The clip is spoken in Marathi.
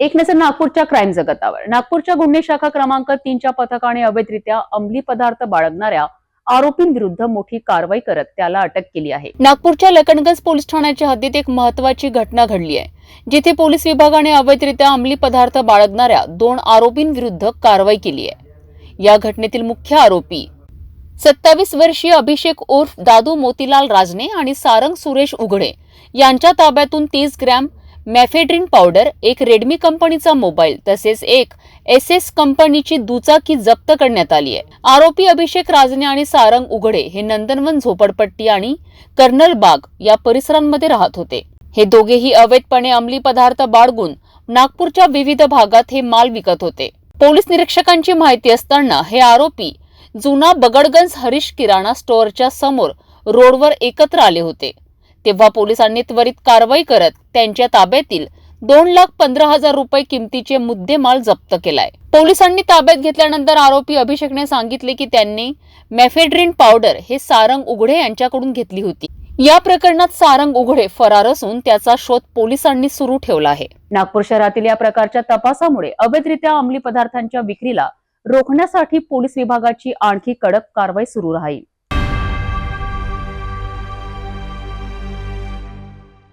एक नजर नागपूरच्या क्राईम जगतावर. नागपूरच्या गुन्हे शाखा क्रमांक तीनच्या पथकाने अवैधरित्या अंमली पदार्थ बाळगणाऱ्या आरोपींविरुद्ध मोठी कारवाई करत त्याला अटक केली आहे. नागपूरच्या लखनगंज पोलीस ठाण्याच्या हद्दीत एक महत्वाची घटना घडली आहे जिथे पोलीस विभागाने अवैधरित्या अंमली पदार्थ बाळगणाऱ्या दोन आरोपींविरुद्ध कारवाई केली आहे. या घटनेतील मुख्य आरोपी सत्तावीस वर्षीय अभिषेक उर्फ दादू मोतीलाल राजने आणि सारंग सुरेश उघडे यांच्या ताब्यातून तीस ग्रॅम मॅफेड्रिन पावडर एक रेडमी कंपनीचा मोबाईल तसेच एक एस एस कंपनीची दुचाकी जप्त करण्यात आली आहे. आरोपी अभिषेक राजने आणि सारंग उघडे हे नंदनवन झोपडपट्टी आणि कर्नल बाग या परिसरांमध्ये राहत होते. हे दोघेही अवैधपणे अंमली पदार्थ बाळगून नागपूरच्या विविध भागात हे माल विकत होते. पोलीस निरीक्षकांची माहिती असताना हे आरोपी जुना बगडगंज हरीश किराणा स्टोअरच्या समोर रोडवर एकत्र आले होते. तेव्हा पोलिसांनी त्वरित कारवाई करत त्यांच्या ताब्यातील दोन लाख पंधरा हजार रुपये किमतीचे मुद्देमाल जप्त केलाय. पोलिसांनी ताब्यात घेतल्यानंतर आरोपी अभिषेकने सांगितले की त्यांनी मॅफेड्रिन पावडर हे सारंग उघडे यांच्याकडून घेतली होती. या प्रकरणात सारंग उघडे फरार असून त्याचा शोध पोलिसांनी सुरू ठेवला आहे. नागपूर शहरातील या प्रकारच्या तपासामुळे अवैधरित्या अंमली पदार्थांच्या विक्रीला रोखण्यासाठी पोलीस विभागाची आणखी कडक कारवाई सुरू राहील.